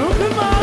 ลุกขึ้นมา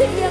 to you.